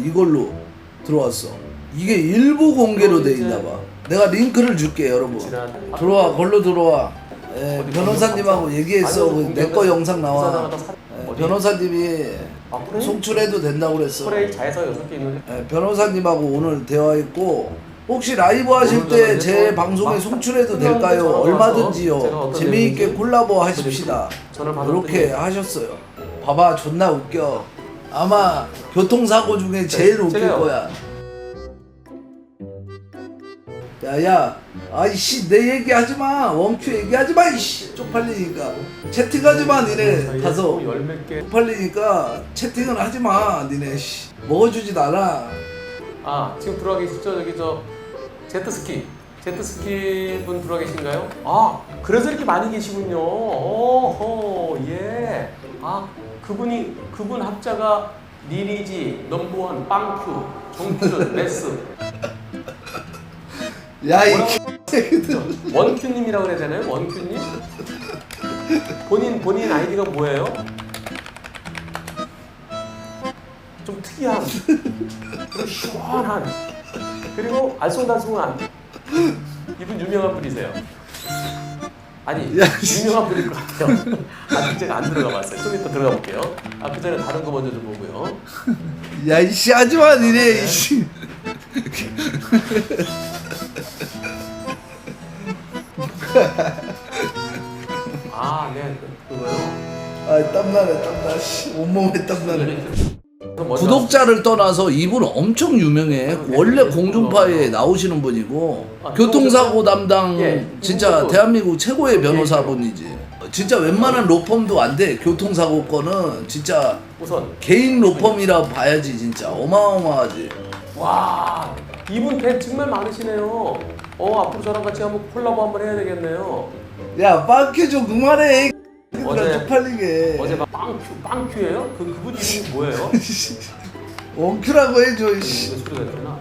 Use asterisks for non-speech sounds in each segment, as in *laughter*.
어, 이걸로 들어왔어. 이게 일부 공개로 돼 있나 봐. 내가 링크를 줄게 여러분. 들어와 걸로 들어와. 예, 변호사님하고 얘기했어. 내 거 영상 나와. 예? 변호사님이 아? 송출해도 된다고 그랬어. 프레임 자에서 여섯 개 있는데 예, 변호사님하고 오늘 대화했고 혹시 라이브 하실 때 제 방송에 막 송출해도 될까요? 얼마든지요. 재미있게 콜라보 하십시다. 이렇게 하셨어요. 봐봐 존나 웃겨. 아마 교통사고 중에 제일 웃길 제가요. 거야. 야야, 아이씨 내 얘기하지 마. 원큐 얘기하지 마. 이씨 쪽팔리니까 채팅하지 마 니네 가서 열몇 개. 쪽팔리니까 채팅을 하지 마 니네. 씨 먹어주지도 않아. 아 지금 들어와 계시죠 여기 저 제트스키 제트스키 분 들어와 계신가요? 아 그래서 이렇게 많이 계시군요. 오호 예. 아 그분이 그분 합자가 니리지 넘버원 빵큐 정규준 *laughs* 레스 야이? *laughs* 새끼들. 원큐님이라고 그래야 되나요? 원큐님? 본인 본인 아이디가 뭐예요? 좀 특이한 그리고 시원한 그리고 알쏭달쏭한 이분 유명한 분이세요. 아니 야, 유명한 분일 것 같아요. 아직 제가 안 들어가 봤어요. 좀 이따 들어가 볼게요. 아 그 전에 다른 거 먼저 좀 보고요. 야 이씨 하지 마 니네. 이씨. 아 네, 그- 그거요. 아 땀나네 땀나. 씨 온몸에 땀나네. 먼저 구독자를 떠나서 이분 엄청 유명해. 원래 공중파에 나오시는 분이고 아, 교통사고 담당 예, 진짜 이분도- 대한민국 최고의 변호사분이지. 진짜 웬만한 로펌도 안 돼. 교통사고 건은 진짜 우선 개인 로펌이라 봐야지 진짜 어마어마하지. 와 이분 팬 정말 많으시네요. 어 앞으로 저랑 같이 한번 콜라보 한번 해야 되겠네요. 야 빵큐 좀 그만해. 어제- 쪽팔리게. 어제 막 빵큐 빵큐예요? 그 그분 이름이 뭐예요? *laughs* 원큐라고 해줘. 이 씨. 이거 소리가 되나?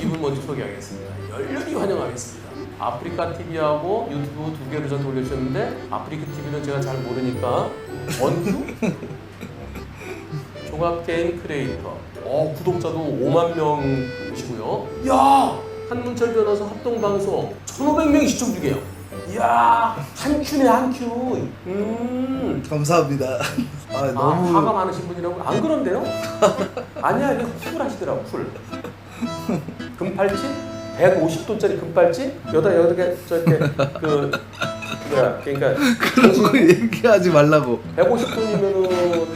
이분 먼저 소개하겠습니다. 열렬히 환영하겠습니다. 아프리카 TV하고 유튜브 두 개를 저한테 올려주셨는데 아프리카 TV는 제가 잘 모르니까 원큐 *laughs* 종합 게임 크리에이터. 어 구독자도 5만 명이시고요. 야 한문철 변호사 합동 방송 1,500명이 시청 중이에요. 이야 한 큐네 한 큐. 음. 감사합니다. 아 아, 너무 화가 많으신 분이라고 안 그런데요? *laughs* 아니야 이게 쿨 하시더라고 쿨 금팔찌 150도짜리 금팔찌 여기다 여기 저렇게 그 뭐야 그러니까 그런 거 얘기하지 말라고. 150돈이면은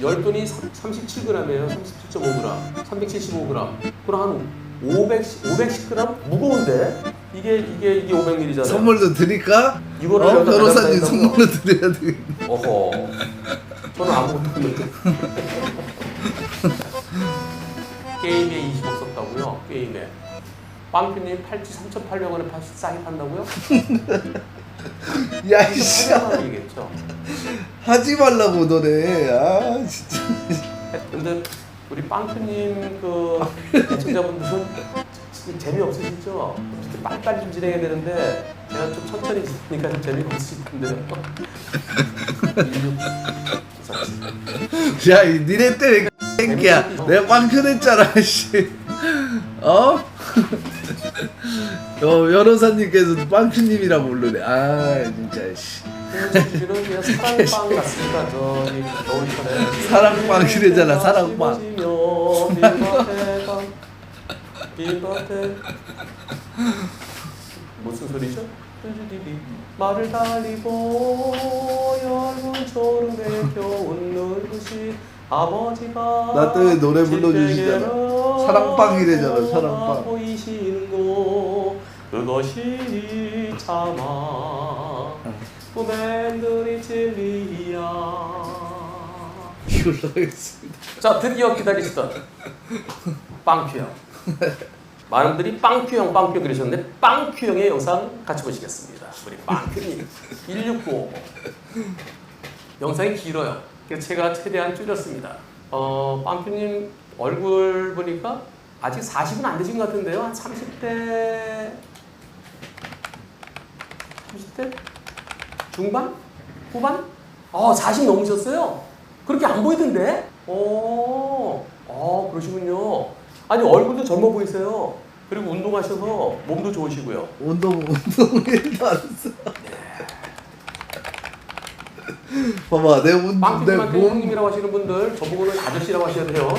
10돈이 37g이에요 37.5g 375g 그럼 한 500, 510g 무거운데 이게 이게 이게 500ml잖아요 선물도 드릴까? 이거를 어? 여기다 변호사님 가져다 선물로 드려야 돼. 어허 저는 아무것도 없는데 게임에 20억 썼다고요? 게임에 빵표님 팔찌 3,800원에 팔 싸게 판다고요? 야 이씨 이겠죠 하지 말라고 너네. 아 진짜. 근데 우리 빵표님 그 애청자분들은 지금 재미없으시죠? 이렇게 빨리빨리 좀 진행해야 되는데 제가 좀 천천히 진행하니까 좀 재미가 없으실 텐데요 *laughs* 야 이 니네 때문에 새끼야. 내가 빵표냈잖아 씨. 어? *laughs* 어 변호사님께서 빵표님이라 부르네. 아 진짜 씨. 그냥 사랑빵 같습니다. 저기 겨울철에 사랑빵이래잖아, 사랑빵. *laughs* 빈밭에 무슨 소리죠? 뚜두디디. 말을 달리고 얇은 초름의 겨운 눈부시 아버지가 나 때문에 노래 불러주시잖아. 사랑빵. 보이시는 곳 그것이 참아 꿈엔들이 진리야 이걸로 하겠습니다. 자 드디어 기다리시던 빵큐형 *laughs* 많은 분들이 빵큐형 빵큐 그러셨는데 빵큐형의 영상 같이 보시겠습니다 우리 빵큐님 1695 영상이 길어요 그래서 제가 최대한 줄였습니다 어 빵큐님 얼굴 보니까 아직 40은 안 되신 것 같은데요 한 30대 30대 중반? 후반? 어, 40 넘으셨어요? 그렇게 안 보이던데? 오, 아 그러시군요. 아니 얼굴도 젊어 보이세요. 그리고 운동하셔서 몸도 좋으시고요. 운동 운동을 안 했어. 봐봐 내 운, 내 몸, 형님이라고 하시는 분들 저보고는 아저씨라고 하셔야 돼요.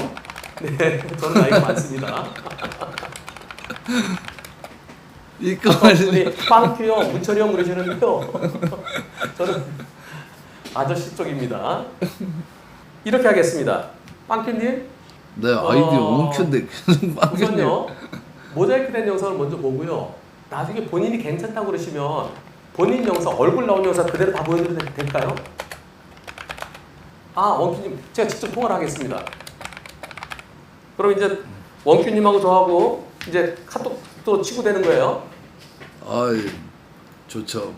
네, 저는 나이가 많습니다. 이거 우리 빵큐 형, 문철이 형 그러시는데요. 저는 아저씨 쪽입니다. 이렇게 하겠습니다. 빵큐님, 내 아이디어 어, 엉켰는데 우선요 모자이크 된 영상을 먼저 보고요. 나중에 본인이 괜찮다고 그러시면 본인 영상 얼굴 나온 영상 그대로 다 보여드려도 될- 될까요? 아 원큐님 제가 직접 통화를 하겠습니다. 그럼 이제 원큐님하고 저하고 이제 카톡도 치고 되는 거예요. 아이 좋죠.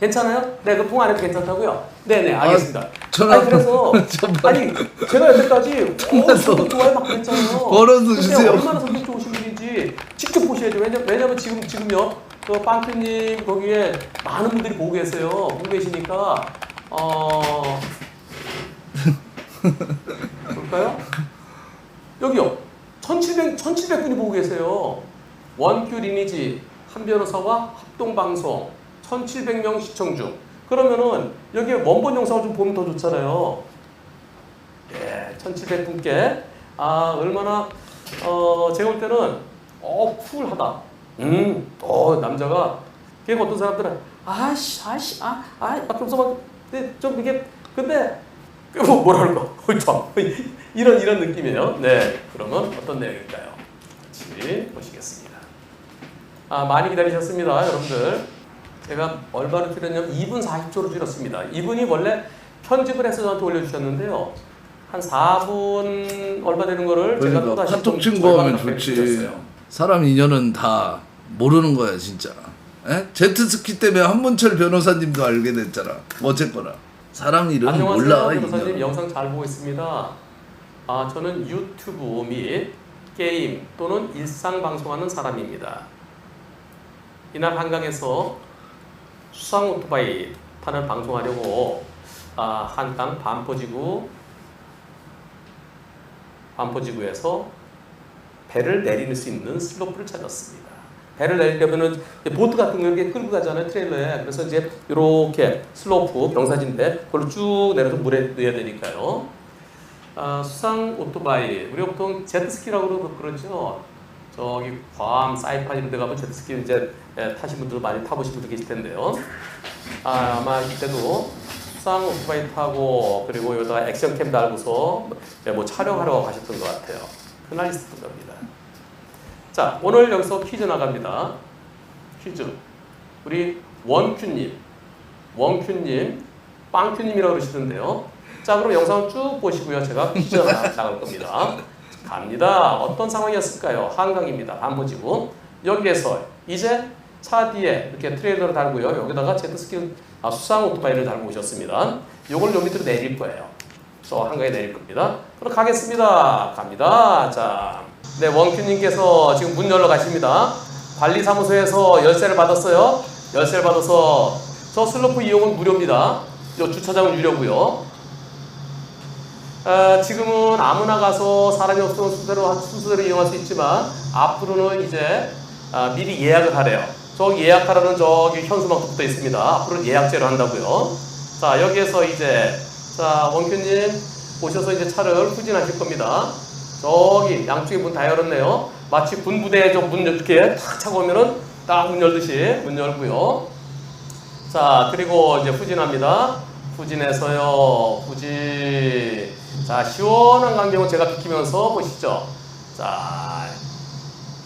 괜찮아요? 네, 그 통화 안 해도 괜찮다고요? 네네, 알겠습니다. 아니, 그래서, *laughs* 아니, 제가 여태까지, 어, 성격 좋아요, 막 그랬잖아요. 벌어서 주세요. 얼마나 성격 좋으신 분인지 직접 보셔야죠. 왜냐, 왜냐면 지금, 지금요, 그 빵큐님 거기에 많은 분들이 보고 계세요. 보고 계시니까, 어, *laughs* 볼까요? 여기요. 1700, 1700분이 보고 계세요. 원큐 리니지 한 변호사와 합동 방송 1700명 시청 중. 그러면은 여기 원본 영상을 좀 보면 더 좋잖아요. 예, 1700분께. 아, 얼마나, 어, 제가 볼 때는, 어, 쿨하다. 음, 어, 남자가, 걔가 어떤 사람들은, 아씨, 아씨, 아, 아, 근데 좀 이게, 근데, 그 뭐, 뭐라 그럴까? *laughs* 이런, 이런 느낌이에요. 네. 그러면 어떤 내용일까요? 같이 보시겠습니다. 아, 많이 기다리셨습니다, 여러분들. 제가 얼마를 줄였냐면 2분 40초로 줄였습니다. 이분이 원래 편집을 해서 저한테 올려주셨는데요. 한 4분 얼마 되는 거를 제가 또 그러니까 다시 카톡 절반을 좋지. 사람 인연은 다 모르는 거야 진짜. 에? 제트스키 때문에 한문철 변호사님도 알게 됐잖아. 어쨌거나 사람 이름 안녕하세요, 몰라 변호사님. 인연. 영상 잘 보고 있습니다. 아, 저는 유튜브 및 게임 또는 일상 방송하는 사람입니다. 이날 한강에서 수상 오토바이 타는 방송하려고 아, 한강 반포지구 반포지구에서 배를 내릴 수 있는 슬로프를 찾았습니다. 배를 내리려면은 이제 보트 같은 거 이렇게 끌고 가잖아요 트레일러에. 그래서 이제 이렇게 슬로프 경사진데 그걸로 쭉 내려서 물에 넣어야 되니까요. 아, 수상 오토바이 우리가 보통 제트스키라고 그러- 그러죠. 저기 괌, 사이판 이런 데 가면 제트스키 이제 예, 타신 분들 많이 타보신 분들 계실 텐데요. 아, 아마 이때도 수상 오토바이 타고 그리고 여기다가 액션캠 달고서 예, 뭐 촬영하러 가셨던 것 같아요. 그날 있었던 겁니다. 자, 오늘 여기서 퀴즈 나갑니다. 퀴즈. 우리 원큐님, 원큐님, 빵큐님이라고 그러시던데요. 자, 그럼 영상을 쭉 보시고요. 제가 퀴즈 나- 나갈 겁니다. 갑니다. 어떤 상황이었을까요? 한강입니다. 반포지구. 여기에서 이제 차 뒤에 이렇게 트레일러를 달고요. 여기다가 제트스키 아, 수상 오토바이를 달고 오셨습니다. 요걸 요 밑으로 내릴 거예요. 저 한강에 내릴 겁니다. 그럼 가겠습니다. 갑니다. 자, 네 원큐님께서 지금 문 열러 가십니다. 관리사무소에서 열쇠를 받았어요. 열쇠를 받아서 저 슬로프 이용은 무료입니다. 요 주차장은 유료고요. 아, 지금은 아무나 가서 사람이 없으면 순서대로 순서대로 이용할 수 있지만 앞으로는 이제 아, 미리 예약을 하래요. 저기 예약하라는 저기 현수막도 붙어 있습니다. 앞으로는 예약제로 한다고요. 자 여기에서 이제 자 원큐님 오셔서 이제 차를 후진하실 겁니다. 저기 양쪽에 문 다 열었네요. 마치 군부대 저문 이렇게 탁 차고 오면은 딱 문 열듯이 문 열고요. 자 그리고 이제 후진합니다. 후진해서요. 후진. 자 시원한 광경을 제가 비키면서 보시죠. 자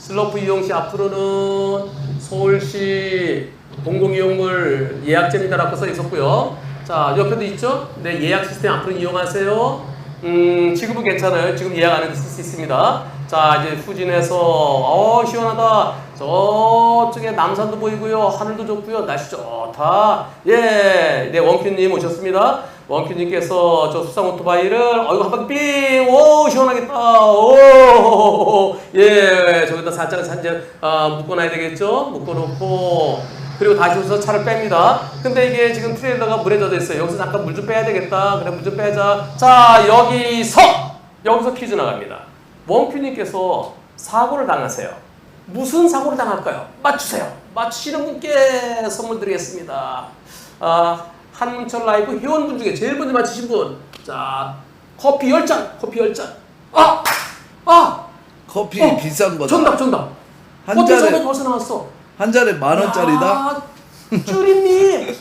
슬로프 이용 시 앞으로는 서울시 공공이용물 예약제입니다라고 써 있었고요. 자 옆에도 있죠? 네 예약 시스템 앞으로 이용하세요. 음 지금은 괜찮아요. 지금 예약 안 해도 쓸 수 있습니다. 자 이제 후진해서 어 시원하다. 저쪽에 남산도 보이고요. 하늘도 좋고요. 날씨 좋다. 예, 네 원큐님 오셨습니다. 원큐님께서 저 수상 오토바이를 어이구 한 바퀴 삥! 오 시원하겠다. 오, 예, 저기다 살짝 산재 아, 묶어놔야 되겠죠? 묶어놓고 그리고 다시 오셔서 차를 뺍니다. 근데 이게 지금 트레일러가 물에 젖어 있어요. 여기서 잠깐 물 좀 빼야 되겠다. 그래 물 좀 빼자. 자 여기서 여기서 퀴즈 나갑니다. 원큐님께서 사고를 당하세요. 무슨 사고를 당할까요? 맞추세요. 맞추시는 분께 선물 드리겠습니다. 아, 한문철 라이브 회원분 중에 제일 먼저 맞추신 분. 자, 커피 10잔, 커피 10잔. 아! 아! 커피 어, 비싼 거다. 정답, 정답. 한 잔에- 벌써 나왔어. 한 잔에 만 원짜리다. 야, 쭈리님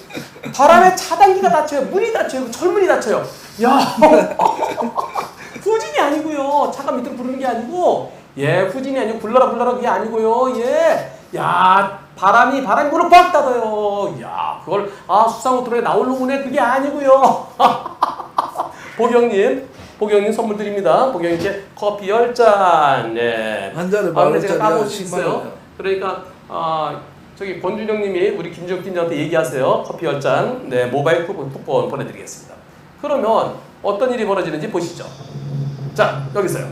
바람에 차단기가 닫혀요 문이 닫혀요 철문이 닫혀요 야 *laughs* 후진이 아니고요 차가 밑으로 부르는 게 아니고 예 후진이 아니고 굴러라 굴러라 그게 아니고요 예 야 바람이 바람이 문을 꽉 닫아요 야 그걸 아 수상호트로에 나올로문에 그게 아니고요 *laughs* 보경님 보경님 선물 드립니다 보경님께 커피 10잔 네. 한 잔에 아, 만 근데 제가 원짜리야. 까먹을 수 10만 있어요. 원이야. 그러니까 아 저기 권준영님이 우리 김주영 팀장한테 얘기하세요. 커피 10잔 네 모바일 쿠폰, 쿠폰 보내드리겠습니다. 그러면 어떤 일이 벌어지는지 보시죠. 자 여기 있어요.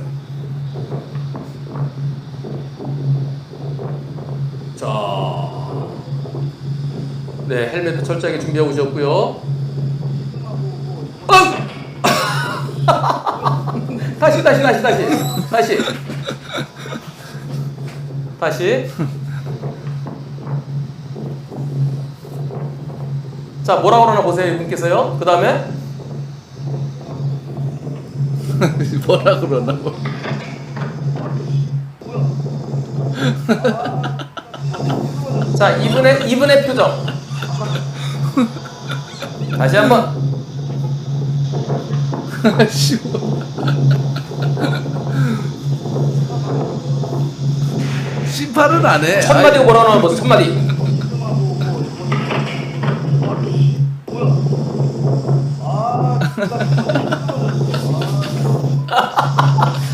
자, 네 헬멧도 철저하게 준비하고 오셨고요. 어! *laughs* 다시 다시 다시 다시 다시 다시 자 뭐라 그러나 보세요 이분께서요 그 다음에 *laughs* 뭐라 그러나고. 자 이분의 이분의 표정. 다시 한번. *laughs* 심판은 안 해. 첫 마디가 뭐라 그러나 보세요 첫 마디. *laughs*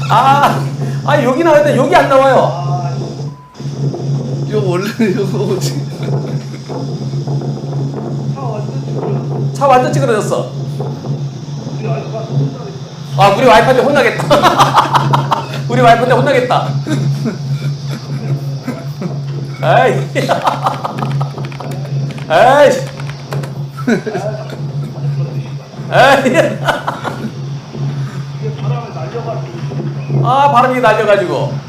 아, 아 여기 나와야 돼. 여기 안 나와요 원래 이거 뭐지? 차 완전 찌그러졌어. 아, 우리 와이프한테 혼나겠다. *laughs* 우리 와이프한테 혼나겠다. *laughs* 에이. 에이. 에이. 아, 바람이 날려가지고.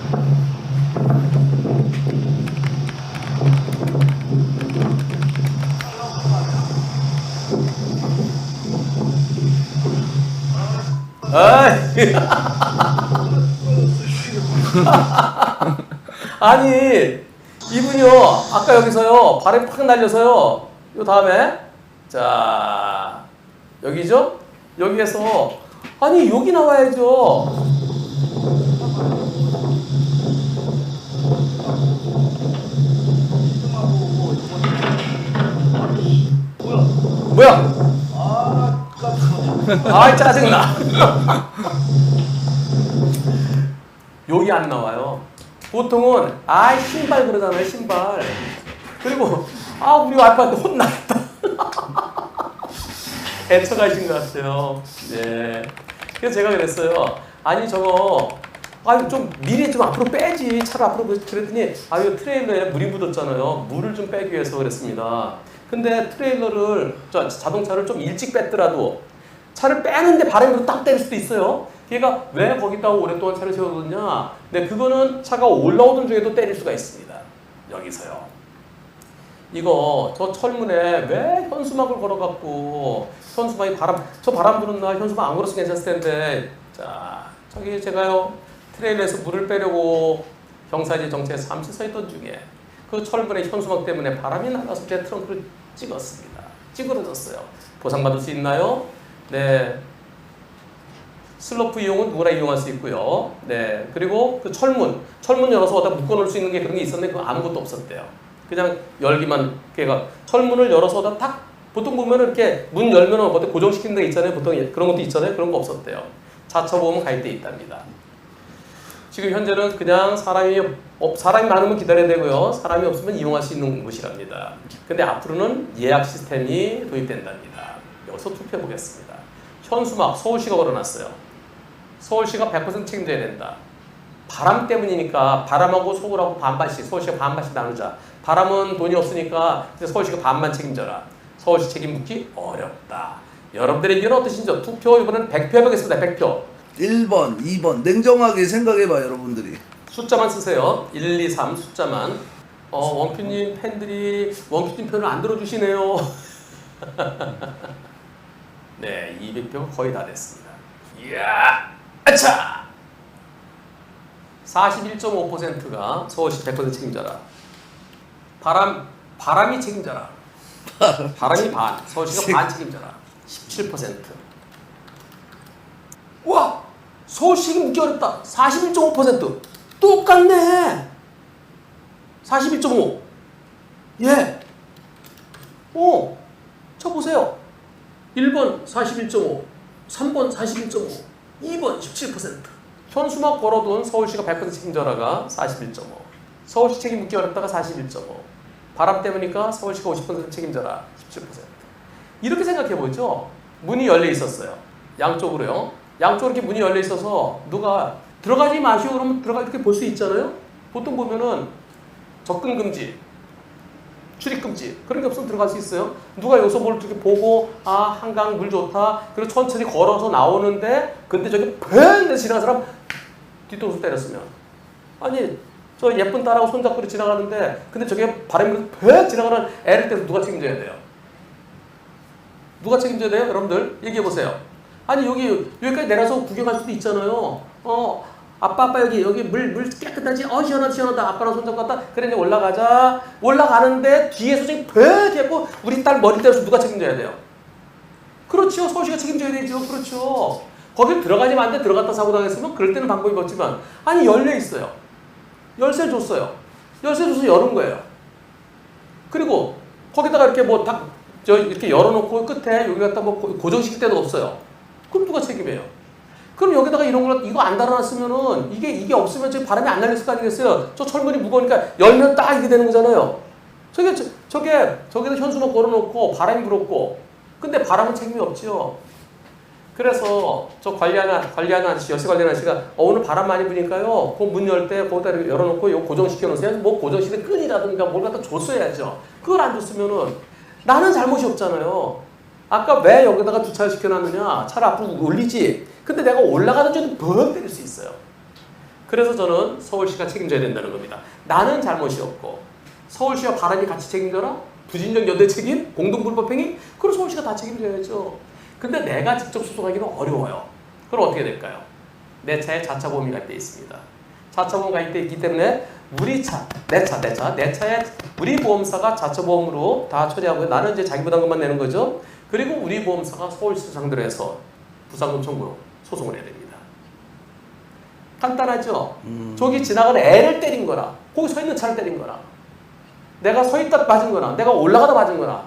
아이. *laughs* 아니 이분이요. 아까 여기서요. 발에 팍 날려서요. 요 다음에 자 여기죠? 여기에서. 아니 여기 나와야죠. 뭐야. 아 짜증나 *laughs* 여기 안 나와요. 보통은 아 신발 그러잖아요 신발. 그리고 아 우리 와이프한테 혼나겠다. *laughs* 애처가신 것 같아요. 네. 그래서 제가 그랬어요. 아니 저거 아유 좀 미리 좀 앞으로 빼지. 차를 앞으로 그랬더니 아유 트레일러에 물이 묻었잖아요. 물을 좀 빼기 위해서 그랬습니다. 근데 트레일러를 자, 자동차를 좀 일찍 뺐더라도 차를 빼는데 바람으로 딱 때릴 수도 있어요. 걔가 왜 거기다가 오랫동안 차를 세워뒀냐? 네, 그거는 차가 올라오던 중에도 때릴 수가 있습니다. 여기서요. 이거 저 철문에 왜 현수막을 걸어갖고 현수막이 바람 저 바람 부는 날 현수막 안 걸었으면 괜찮을 텐데 자 저기 제가요 트레일러에서 물을 빼려고 경사지 정체에 잠시 서 있던 중에 그 철문의 현수막 때문에 바람이 나가서 제 트렁크를 찍었습니다. 찌그러졌어요. 보상받을 수 있나요? 네. 슬로프 이용은 누구나 이용할 수 있고요. 네. 그리고 그 철문, 철문 열어서 어디다 묶어 놓을 수 있는 게 그런 게 있었는데 그거 아무것도 없었대요. 그냥 열기만 걔가 철문을 열어서 어디다 탁 보통 보면 이렇게 문 열면 어디 고정시키는 데 있잖아요. 보통 그런 것도 있잖아요. 그런 거 없었대요. 자처 보험 가입돼 있답니다. 지금 현재는 그냥 사람이 없, 사람이 많으면 기다려야 되고요. 사람이 없으면 이용할 수 있는 곳이랍니다. 근데 앞으로는 예약 시스템이 도입된답니다. 여기서 투표해 보겠습니다. 현수막 서울시가 걸어놨어요. 서울시가 100% 책임져야 된다. 바람 때문이니까 바람하고 서울하고 반반씩 서울시가 반반씩 나누자. 바람은 돈이 없으니까 서울시가 반만 책임져라. 서울시 책임 묻기 어렵다. 여러분들의 의견은 어떠신지 투표 이번엔 100표 해보겠습니다. 100표. 1번, 2번 냉정하게 생각해봐 여러분들이. 숫자만 쓰세요. 1, 2, 3 숫자만. 어, 원큐님 팬들이 원큐님 편을 안 들어주시네요. *laughs* 네, 200표 거의 다 됐습니다. 이야, 아차! 41.5%가 서울시 100% 책임져라. 바람, 바람이 책임져라. 바람이 반, 서울시가 반 책임져라. 17%. 와! 서울시 묻기 어렵다. 41.5%. 똑같네. 41.5. 예. 오. 저 보세요. 1번 41.5. 3번 41.5. 2번 17%. 현수막 걸어둔 서울시가 100% 책임져라가 41.5. 서울시 책임 묻기 어렵다가 41.5. 바람 때문이니까 서울시가 50% 책임져라 17%. 이렇게 생각해 보죠. 문이 열려 있었어요. 양쪽으로요. 양쪽으로 이렇게 문이 열려 있어서 누가 들어가지 마시오 그러면 들어가 이렇게 볼 수 있잖아요. 보통 보면은 접근 금지, 출입 금지 그런 게 없으면 들어갈 수 있어요. 누가 여기서 뭘 이렇게 보고 아 한강 물 좋다 그리고 천천히 걸어서 나오는데 근데 저기 팽 지나간 사람 뒤통수 때렸으면 아니 저 예쁜 딸하고 손잡고 지나가는데 근데 저게 바람이 팽 지나가는 애를 때서 누가 책임져야 돼요? 누가 책임져야 돼요? 여러분들 얘기해 보세요. 아니 여기 여기까지 내려서 구경할 수도 있잖아요. 어 아빠 아빠 여기 여기 물 물 깨끗하지? 어 시원하다 시원하다. 아빠랑 손잡고 갔다. 그래 이제 올라가자. 올라가는데 뒤에서 저기 배 대고 우리 딸 머리 때려서 누가 책임져야 돼요? 그렇죠. 서울시가 책임져야 되죠. 그렇죠. 거기 들어가지만 안돼. 들어갔다 사고 당했으면 그럴 때는 방법이 없지만. 아니 열려 있어요. 열쇠 줬어요. 열쇠 줘서 열은 거예요. 그리고 거기다가 이렇게 뭐딱저 이렇게 열어놓고 끝에 여기 갖다 뭐 고- 고정시킬 데도 없어요. 그럼 누가 책임해요? 그럼 여기다가 이런 걸 이거 안 달아놨으면은 이게 이게 없으면 저 바람이 안 날렸을 거 아니겠어요? 저 철문이 무거우니까 열면 딱 이게 되는 거잖아요. 저게 저, 저게 저기다 현수막 걸어놓고 바람이 불었고 근데 바람은 책임이 없죠. 그래서 저 관리하는 관리하는 아저씨 열쇠 관리하는 아저씨가 어, 오늘 바람 많이 부니까요. 그 문 열 때 거기다 열어놓고 요 고정시켜 놓으세요. 뭐 고정시켜 끈이라든가 뭘 갖다 줬어야죠. 그걸 안 줬으면은 나는 잘못이 없잖아요. 아까 왜 여기다가 주차를 시켜놨느냐? 차를 앞으로 올리지. 근데 내가 올라가는 중에 벙 때릴 수 있어요. 그래서 저는 서울시가 책임져야 된다는 겁니다. 나는 잘못이 없고 서울시와 바람이 같이 책임져라? 부진정 연대 책임? 공동불법행위? 그럼 서울시가 다 책임져야죠. 근데 내가 직접 소송하기는 어려워요. 그럼 어떻게 될까요? 내 차에 자차 보험이 가입돼 있습니다. 자차 보험 가입돼 있기 때문에 우리 차, 내 차, 내 차, 내 차에 우리 보험사가 자차 보험으로 다 처리하고요. 나는 이제 자기 부담금만 내는 거죠. 그리고 우리 보험사가 서울시 상대로 해서 부상금 청구로 소송을 해야 됩니다. 간단하죠? 음. 저기 지나가는 애를 때린 거나 거기 서 있는 차를 때린 거나 내가 서 있다 맞은 거나 내가 올라가다 맞은 거나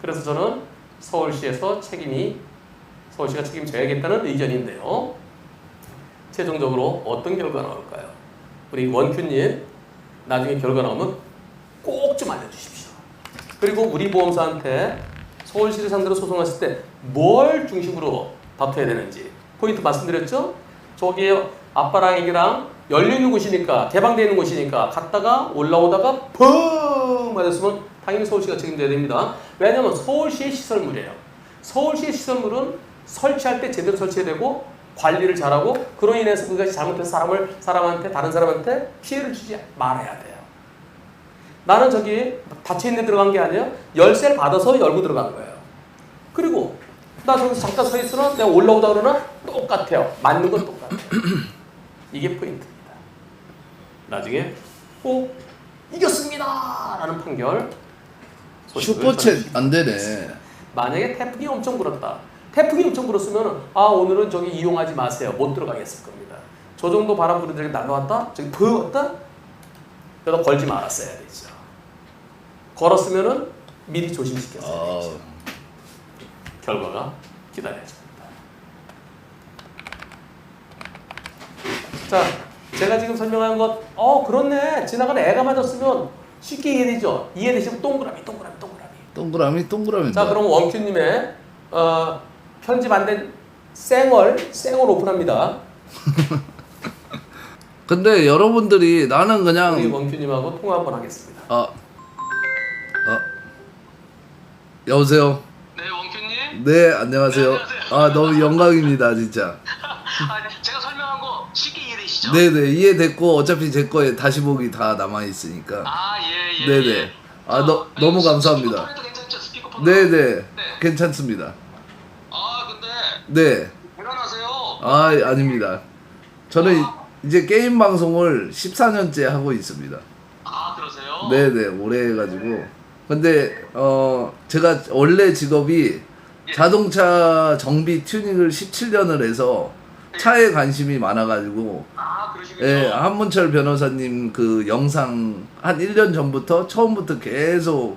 그래서 저는 서울시에서 책임이 서울시가 책임져야겠다는 의견인데요. 최종적으로 어떤 결과 나올까요? 우리 원큐님 나중에 결과 나오면 꼭 좀 알려주십시오. 그리고 우리 보험사한테 서울시를 상대로 소송하실 때 뭘 중심으로 다퉈야 되는지 포인트 말씀드렸죠? 저기 아빠랑 애기랑 열려 있는 곳이니까 개방되어 있는 곳이니까 갔다가 올라오다가 펑 맞았으면 당연히 서울시가 책임져야 됩니다. 왜냐하면 서울시의 시설물이에요. 서울시의 시설물은 설치할 때 제대로 설치해야 되고 관리를 잘하고 그로 인해서 그것이 잘못해서 사람을 사람한테 다른 사람한테 피해를 주지 말아야 돼요. 나는 저기 닫혀 있는 데 들어간 게 아니에요. 열쇠를 받아서 열고 들어간 거예요. 그리고 나 저기서 잠깐 서 있으나 내가 올라오다 그러나 똑같아요. 맞는 건 똑같아요. *clears throat* 이게 포인트입니다. 나중에 꼭 이겼습니다! 라는 판결 슈퍼챗 안 되네. 만약에 태풍이 엄청 불었다. 태풍이 엄청 불었으면 아 오늘은 저기 이용하지 마세요. 못 들어가겠을 겁니다. 저 정도 바람 부는 데가 날라왔다. 저기 부었다. 그래서 걸지 말았어야 되죠. 걸었으면은 미리 조심시켰어야 아, 되죠. 결과가 기다려집니다. 자, 제가 지금 설명한 것, 어 그렇네. 지나가는 애가 맞았으면 쉽게 이해되죠. 이해되시면 동그라미, 동그라미, 동그라미. 동그라미 동그라미. 자, 그럼 원큐님의 어, 편집 안된 생얼, 생얼 오픈합니다. *laughs* 근데 여러분들이 나는 우리 그냥 원큐님하고 통화 한번 하겠습니다. 어, 어, 여보세요. 네. 네 안녕하세요. 아 너무 영광입니다 진짜. *laughs* 아, 제가 설명한 거 쉽게 이해되시죠? 네 네 이해됐고 어차피 제 거에 다시 보기 다 남아 있으니까. 아, 예, 예. 네 네. 예. 아, 너- 너무 감사합니다. 스피커폰에도 괜찮죠? 스피커폰. 네 네 네. 괜찮습니다. 아, 근데 네. 불안하세요. 아 아닙니다. 저는 이제 게임 방송을 14년째 하고 있습니다. 아, 그러세요? 네 네 오래 해가지고 근데 어 제가 원래 직업이 예. 자동차 정비 튜닝을 17년을 해서 차에 관심이 많아가지고 아, 그러시군요. 예 한문철 변호사님 그 영상 한 1년 전부터 처음부터 계속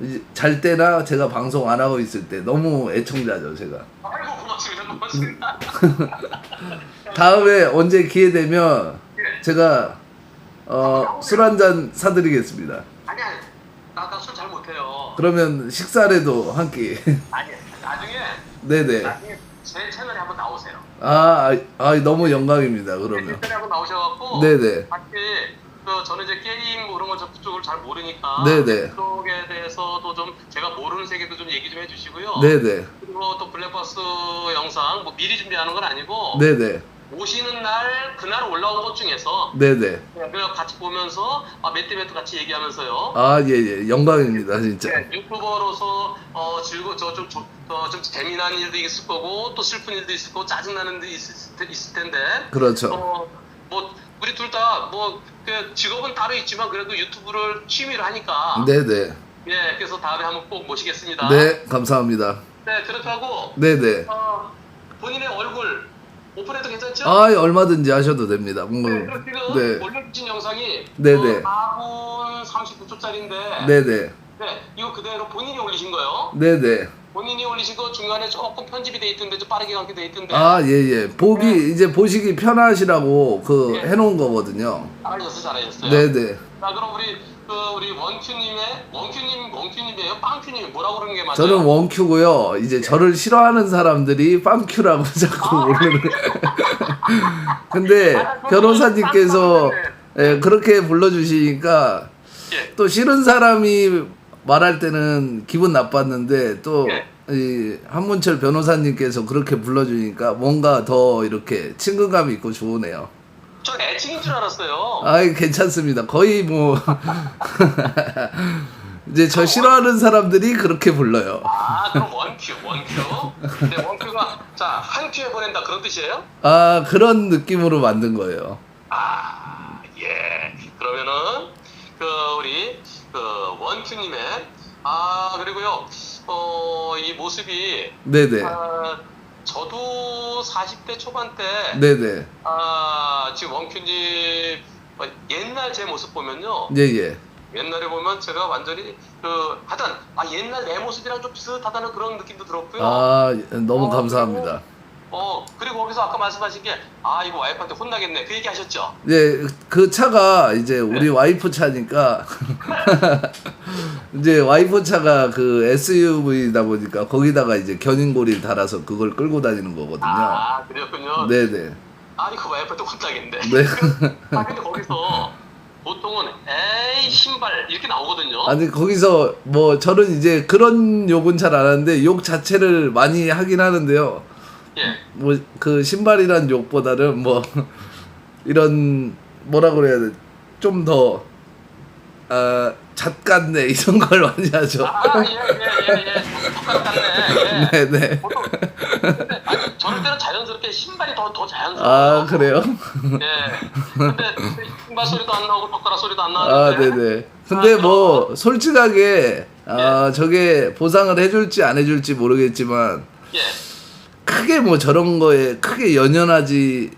이제 잘 때나 제가 방송 안 하고 있을 때 너무 애청자죠 제가 아이고, 고맙습니다. 고맙습니다. *laughs* 다음에 언제 기회 되면 예. 제가 어 술 한 잔 사드리겠습니다 아니, 아니. 나, 나술 잘 못해요. 그러면 식사라도 한 끼. 아니, 나중에, 네네. 나중에 제 채널에 한번 나오세요. 아, 아, 아, 너무 영광입니다. 제 그러면. 채널에 한번 나오셔갖고. 네네. 같이 그 저는 이제 게임 뭐 이런 거 그쪽을 잘 모르니까 네네. 그쪽에 대해서도 좀 제가 모르는 세계도 좀 얘기 좀 해주시고요. 네네. 그리고 또 블랙박스 영상 뭐 미리 준비하는 건 아니고 네네. 오시는 날 그날 올라온 것 중에서 네네. 그냥 같이 보면서 아, 몇 대 몇도 같이 얘기하면서 아, 예, 예. 영광입니다. 진짜. 네, 유튜버로서 어 즐거 저좀 좀, 어, 좀 재미난 일도 있을 거고 또 슬픈 일도 있을 거고 짜증 나는 일도 있을, 테- 있을 텐데 그렇죠. 어, 뭐 우리 둘 다 뭐 그 직업은 따로 있지만 그래도 유튜브를 취미로 하니까 네네. 예 그래서 다음에 한번 꼭 모시겠습니다. 네, 감사합니다. 네 그렇다고 네네. 어, 본인의 얼굴 오픈해도 괜찮죠? 아, 얼마든지 하셔도 됩니다. 뭐, 네, 그럼 지금 네. 올려주신 영상이 네네. 4분 39초짜리인데 네네. 네, 이거 그대로 본인이 올리신 거예요. 네네. 본인이 올리신 거 중간에 조금 편집이 돼 있던데 좀 빠르게 감게 돼 있던데 아, 예, 예. 보기, 이제 보시기 편하시라고 그 네. 해놓은 거거든요. 잘하셨어요 잘하셨어요. 네네. 자 그럼 우리 그 우리 원큐님의 원큐님 원큐님이에요 빵큐님 뭐라고 그러는 게 맞아요? 저는 원큐고요. 이제 저를 싫어하는 사람들이 빵큐라고 *laughs* 자꾸 아, 부르는. *laughs* 근데 변호사님께서 예, 그렇게 불러주시니까 예. 또 싫은 사람이 말할 때는 기분 나빴는데 또 예. 이 한문철 변호사님께서 그렇게 불러주니까 뭔가 더 이렇게 친근감이 있고 좋으네요. 저 애칭인 줄 알았어요. 아이 괜찮습니다. 거의 뭐 *laughs* 이제 저 싫어하는 사람들이 그렇게 불러요. 아 그럼 원큐 원큐. 네 원큐가 자한 큐에 보낸다 그런 뜻이에요? 아 그런 느낌으로 만든 거예요. 아 예. 그러면은 그 우리 그 원큐님의 아 그리고요 어 이 모습이 네네. 아, 저도 40대 초반 때 네네. 아, 지금 원큐님 어, 옛날 제 모습 보면요. 예예. 옛날에 보면 제가 완전히 그 하여튼 아 옛날 내 모습이랑 좀 비슷하다는 그런 느낌도 들었고요. 아 너무 어, 감사합니다. 어 그리고 거기서 아까 말씀하신 게 아 이거 와이프한테 혼나겠네 그 얘기 하셨죠? 네, 그 차가 이제 우리 와이프 차니까 *laughs* 이제 와이프 차가 그 SUV다 보니까 거기다가 이제 견인고리를 달아서 그걸 끌고 다니는 거거든요. 아 그랬군요. 네 네. 아 이거 와이프한테 혼나겠네. 네. *laughs* 아 근데 거기서 보통은 에이 신발 이렇게 나오거든요. 아니 거기서 뭐 저는 이제 그런 욕은 잘 안 하는데 욕 자체를 많이 하긴 하는데요. 예. 뭐그 신발이란 욕보다는 뭐 이런 뭐라 그래야 돼? 좀 더 아, 잣같네 이런 걸 많이 하죠. 아 예 예 예예 젓가락 같네. 예. 네 네. 보통 근데 아니 저럴 때는 자연스럽게 신발이 더 더 자연스러워. 아 그래요? 예. 근데 신발 소리도 안 나오고 젓가락 소리도 안아 나는데. 네네. 근데 뭐 솔직하게 아 저게 보상을 해줄지 안 해줄지 모르겠지만 예. 크게 뭐 저런 거에 크게 연연하지는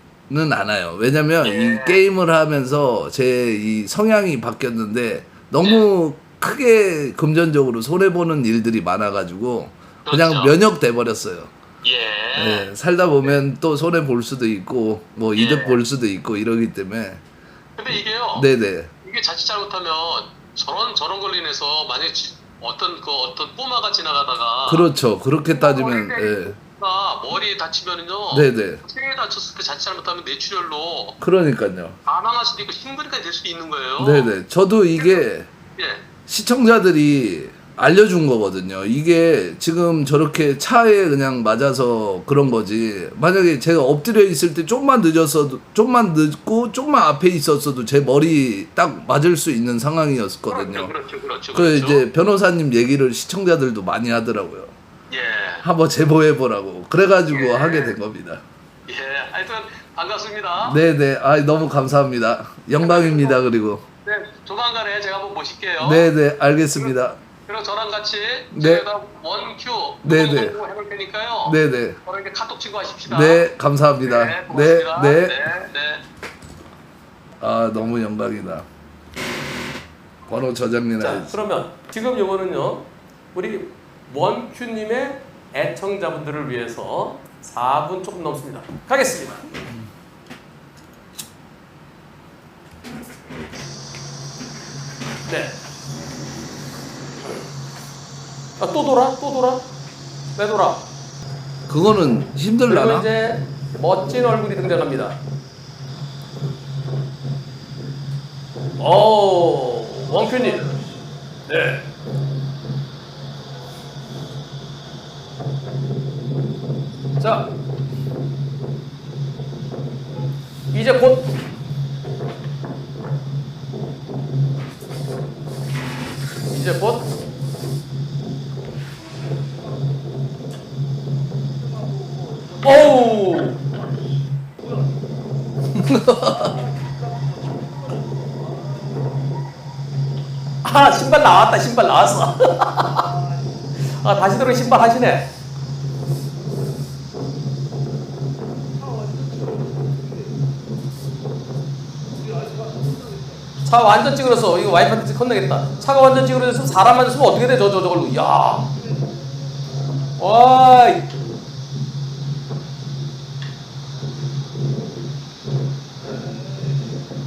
않아요. 왜냐면 예. 이 게임을 하면서 제 이 성향이 바뀌었는데 너무 크게 금전적으로 손해 보는 일들이 많아가지고 그냥 그렇죠. 면역돼 버렸어요. 예. 예, 살다 보면 또 손해 볼 수도 있고 뭐 이득 예. 볼 수도 있고 이러기 때문에 근데 이게요. 네네 이게 자칫 잘못하면 저런 저런 걸로 인해서 만약에 지- 어떤 그 어떤 꼬마가 지나가다가 그렇죠 그렇게 따지면 머리를 예. 우리가 머리 다치면은요. 네네. 체에 다쳤을 때 자칫 잘못하면 뇌출혈로 그러니까요. 반항할 수도 있고 심근까지 될 수도 있는 거예요. 네네. 저도 이게 예. 시청자들이 알려준 거거든요. 이게 지금 저렇게 차에 그냥 맞아서 그런 거지. 만약에 제가 엎드려 있을 때 좀만 늦었어도, 좀만 늦고, 좀만 앞에 있었어도 제 머리 딱 맞을 수 있는 상황이었거든요. 그렇죠, 그렇죠, 그렇죠. 그 이제 변호사님 얘기를 시청자들도 많이 하더라고요. 예, 한번 제보해 보라고. 그래가지고 예. 하게 된 겁니다. 예. 하여튼 반갑습니다. 네 네. 아 너무 감사합니다. 영광입니다. 그리고 네, 조만간에 제가 한번 모실게요. 네 네 알겠습니다. 그리고 저랑 같이 네. 원큐 네, 네. 공부 해볼 테니까요. 네네. 저랑 이렇게 카톡 친구 하십시다. 네 감사합니다. 네, 네 고맙습니다. 네. 네, 네. 아 너무 영광이다. 번호 자, 저장이나 그러면 지금 요거는요. 우리 원큐님의 애청자분들을 위해서 4분 조금 넘습니다. 가겠습니다. 네. 아, 또 돌아? 또 돌아? 왜 돌아? 그거는 그리고 힘들라나? 이제 멋진 얼굴이 등장합니다. 오, 원큐님. 네. 자, 이제 곧 이제 곧 오우. *laughs* 아 신발 나왔다 신발 나왔어. *laughs* 아 다시 들어 신발 하시네 차 완전 찌그러서 이거 와이프한테 혼내겠다 차가 완전 찌그러져서 사람만 있으면 어떻게 돼 저 저 저걸로 야 와이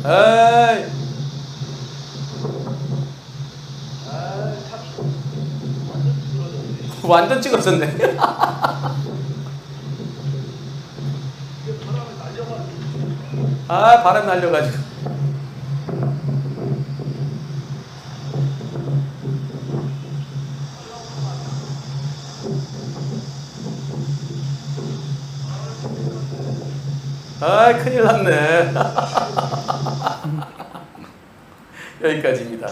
에이. *laughs* 완전 찍었었네. *laughs* 아, 바람 날려가지고. 아, 큰일 났네. *laughs* 여기까지입니다.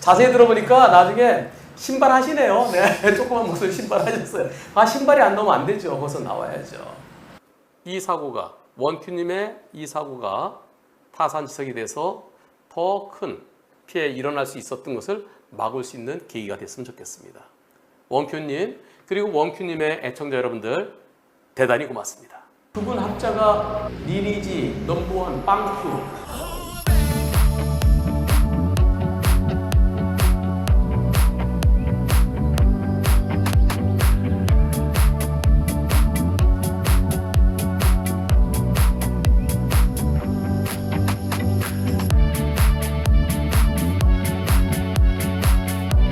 자세히 들어보니까 나중에 신발 하시네요. 네, *laughs* 조그만 목소리 신발 하셨어요. 아, 신발이 안 나오면 안 되죠. 거기서 나와야죠. 이 사고가, 원큐님의 이 사고가 타산지석이 돼서 더 큰 피해 일어날 수 있었던 것을 막을 수 있는 계기가 됐으면 좋겠습니다. 원큐님, 그리고 원큐님의 애청자 여러분들, 대단히 고맙습니다. 두분 합자가 리니지 넘버원 빵큐